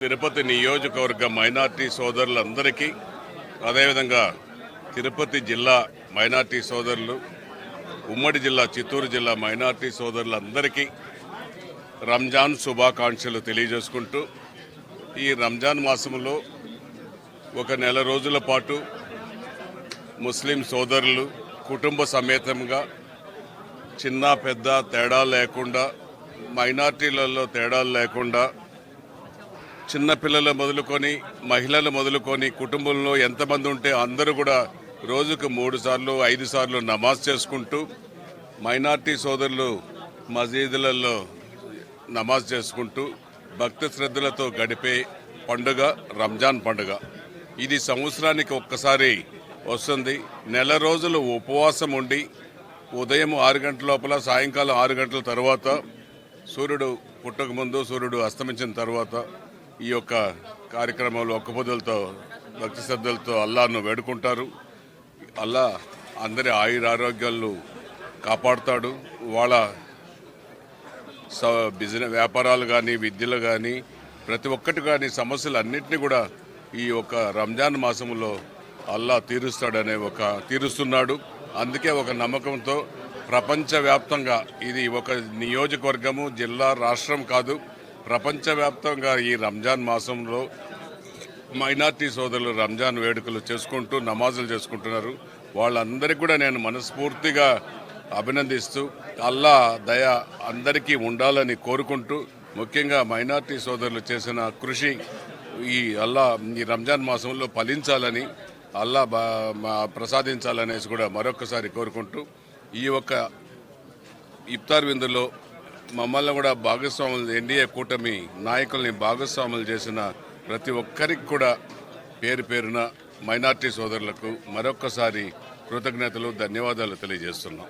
తిరుపతి నియోజకవర్గ మైనార్టీ సోదరులందరికీ అదేవిధంగా తిరుపతి జిల్లా మైనార్టీ సోదరులు ఉమ్మడి జిల్లా చిత్తూరు జిల్లా మైనార్టీ సోదరులందరికీ రంజాన్ శుభాకాంక్షలు తెలియజేసుకుంటూ ఈ రంజాన్ మాసంలో ఒక నెల రోజుల పాటు ముస్లిం సోదరులు కుటుంబ సమేతంగా చిన్న పెద్ద తేడా లేకుండా మైనార్టీలలో తేడాలు లేకుండా చిన్నపిల్లలు మొదలుకొని మహిళలు మొదలుకొని కుటుంబంలో ఎంతమంది ఉంటే అందరూ కూడా రోజుకు మూడు సార్లు ఐదు సార్లు నమాజ్ చేసుకుంటూ మైనార్టీ సోదరులు మసీదులలో నమాజ్ చేసుకుంటూ భక్తి శ్రద్ధలతో గడిపే పండుగ రంజాన్ పండుగ. ఇది సంవత్సరానికి ఒక్కసారి వస్తుంది. నెల రోజులు ఉపవాసం ఉండి ఉదయం ఆరు గంటల లోపల సాయంకాలం ఆరు గంటల తర్వాత సూర్యుడు పుట్టకముందు సూర్యుడు అస్తమించిన తర్వాత ఈ యొక్క కార్యక్రమంలో ఒక్కపొద్దులతో భక్తి శ్రద్ధలతో అల్లాను వేడుకుంటారు. అల్లా అందరి ఆయుర ఆరోగ్యాలు కాపాడుతాడు వాళ్ళ బిజినెస్ వ్యాపారాలు కానీ విద్యలు కానీ ప్రతి ఒక్కటి కానీ సమస్యలు అన్నింటినీ కూడా ఈ యొక్క రంజాన్ మాసంలో అల్లా తీరుస్తాడనే ఒక తీరుస్తున్నాడు. అందుకే ఒక నమ్మకంతో ప్రపంచవ్యాప్తంగా ఇది ఒక నియోజకవర్గము జిల్లా రాష్ట్రం కాదు. ప్రపంచవ్యాప్తంగా ఈ రంజాన్ మాసంలో మైనార్టీ సోదరులు రంజాన్ వేడుకలు చేసుకుంటూ నమాజులు చేసుకుంటున్నారు. వాళ్ళందరికీ కూడా నేను మనస్ఫూర్తిగా అభినందిస్తూ అల్లా దయ అందరికీ ఉండాలని కోరుకుంటూ ముఖ్యంగా మైనార్టీ సోదరులు చేసిన కృషి ఈ అల్లా ఈ రంజాన్ మాసంలో ఫలించాలని అల్లా బా ప్రసాదించాలనేసి కూడా మరొకసారి కోరుకుంటూ ఈ యొక్క ఇఫ్తార్ విందులో మమ్మల్ని కూడా భాగస్వాములు ఎన్డీఏ కూటమి నాయకుల్ని భాగస్వాములు చేసిన ప్రతి ఒక్కరికి కూడా పేరు పేరున మైనార్టీ సోదరులకు మరొక్కసారి కృతజ్ఞతలు ధన్యవాదాలు తెలియజేస్తున్నాం.